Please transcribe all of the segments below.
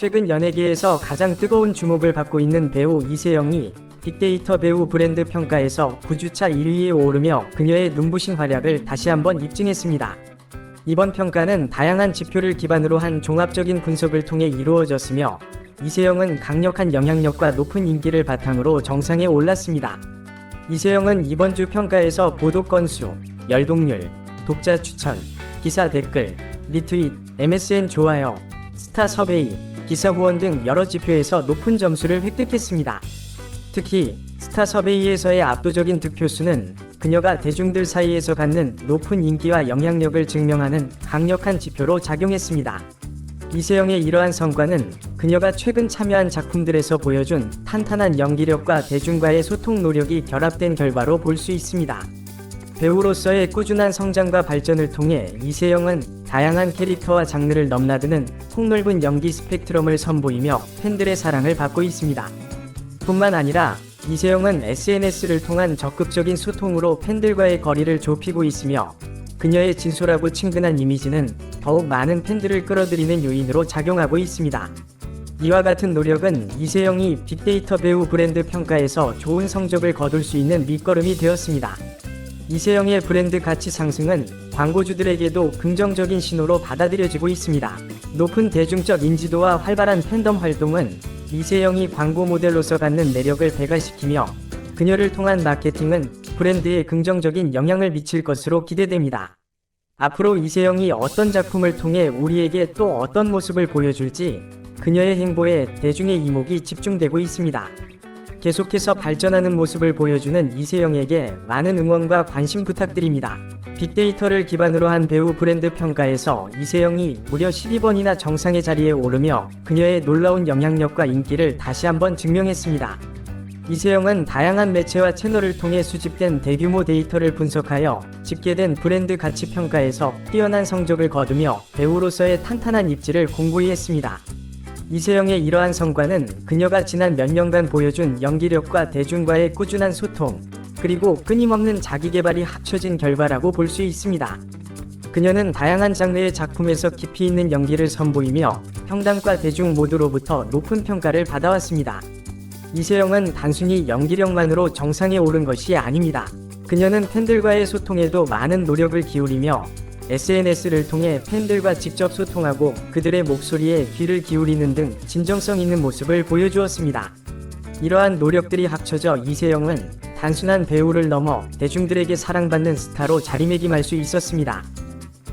최근 연예계에서 가장 뜨거운 주목을 받고 있는 배우 이세영이 빅데이터 배우 브랜드 평가에서 9주차 1위에 오르며 그녀의 눈부신 활약을 다시 한번 입증했습니다. 이번 평가는 다양한 지표를 기반으로 한 종합적인 분석을 통해 이루어졌으며 이세영은 강력한 영향력과 높은 인기를 바탕으로 정상에 올랐습니다. 이세영은 이번 주 평가에서 보도 건수, 열동률, 독자 추천, 기사 댓글, 리트윗, MSN 좋아요, 스타 섭외, 기사 후원 등 여러 지표에서 높은 점수를 획득했습니다. 특히 스타 섭외에서의 압도적인 득표수는 그녀가 대중들 사이에서 갖는 높은 인기와 영향력을 증명하는 강력한 지표로 작용했습니다. 이세영의 이러한 성과는 그녀가 최근 참여한 작품들에서 보여준 탄탄한 연기력과 대중과의 소통 노력이 결합된 결과로 볼 수 있습니다. 배우로서의 꾸준한 성장과 발전을 통해 이세영은 다양한 캐릭터와 장르를 넘나드는 폭넓은 연기 스펙트럼을 선보이며 팬들의 사랑을 받고 있습니다. 뿐만 아니라 이세영은 SNS를 통한 적극적인 소통으로 팬들과의 거리를 좁히고 있으며 그녀의 진솔하고 친근한 이미지는 더욱 많은 팬들을 끌어들이는 요인으로 작용하고 있습니다. 이와 같은 노력은 이세영이 빅데이터 배우 브랜드 평가에서 좋은 성적을 거둘 수 있는 밑거름이 되었습니다. 이세영의 브랜드 가치 상승은 광고주들에게도 긍정적인 신호로 받아들여지고 있습니다. 높은 대중적 인지도와 활발한 팬덤 활동은 이세영이 광고 모델로서 갖는 매력을 배가시키며 그녀를 통한 마케팅은 브랜드에 긍정적인 영향을 미칠 것으로 기대됩니다. 앞으로 이세영이 어떤 작품을 통해 우리에게 또 어떤 모습을 보여줄지 그녀의 행보에 대중의 이목이 집중되고 있습니다. 계속해서 발전하는 모습을 보여주는 이세영에게 많은 응원과 관심 부탁드립니다. 빅데이터를 기반으로 한 배우 브랜드 평가에서 이세영이 무려 12번이나 정상의 자리에 오르며 그녀의 놀라운 영향력과 인기를 다시 한번 증명했습니다. 이세영은 다양한 매체와 채널을 통해 수집된 대규모 데이터를 분석하여 집계된 브랜드 가치 평가에서 뛰어난 성적을 거두며 배우로서의 탄탄한 입지를 공고히 했습니다. 이세영의 이러한 성과는 그녀가 지난 몇 년간 보여준 연기력과 대중과의 꾸준한 소통, 그리고 끊임없는 자기 개발이 합쳐진 결과라고 볼 수 있습니다. 그녀는 다양한 장르의 작품에서 깊이 있는 연기를 선보이며 평단과 대중 모두로부터 높은 평가를 받아왔습니다. 이세영은 단순히 연기력만으로 정상에 오른 것이 아닙니다. 그녀는 팬들과의 소통에도 많은 노력을 기울이며 SNS를 통해 팬들과 직접 소통하고 그들의 목소리에 귀를 기울이는 등 진정성 있는 모습을 보여주었습니다. 이러한 노력들이 합쳐져 이세영은 단순한 배우를 넘어 대중들에게 사랑받는 스타로 자리매김할 수 있었습니다.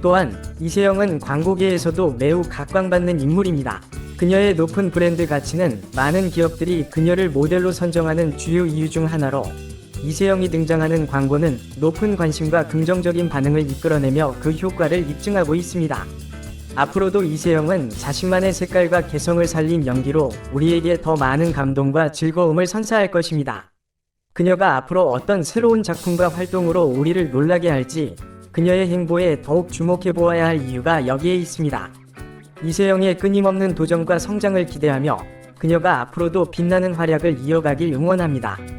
또한 이세영은 광고계에서도 매우 각광받는 인물입니다. 그녀의 높은 브랜드 가치는 많은 기업들이 그녀를 모델로 선정하는 주요 이유 중 하나로 이세영이 등장하는 광고는 높은 관심과 긍정적인 반응을 이끌어내며 그 효과를 입증하고 있습니다. 앞으로도 이세영은 자신만의 색깔과 개성을 살린 연기로 우리에게 더 많은 감동과 즐거움을 선사할 것입니다. 그녀가 앞으로 어떤 새로운 작품과 활동으로 우리를 놀라게 할지 그녀의 행보에 더욱 주목해 보아야 할 이유가 여기에 있습니다. 이세영의 끊임없는 도전과 성장을 기대하며 그녀가 앞으로도 빛나는 활약을 이어가길 응원합니다.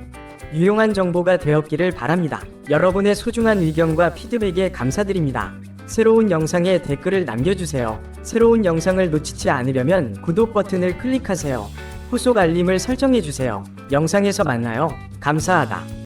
유용한 정보가 되었기를 바랍니다. 여러분의 소중한 의견과 피드백에 감사드립니다. 새로운 영상에 댓글을 남겨주세요. 새로운 영상을 놓치지 않으려면 구독 버튼을 클릭하세요. 후속 알림을 설정해주세요. 영상에서 만나요. 감사하다.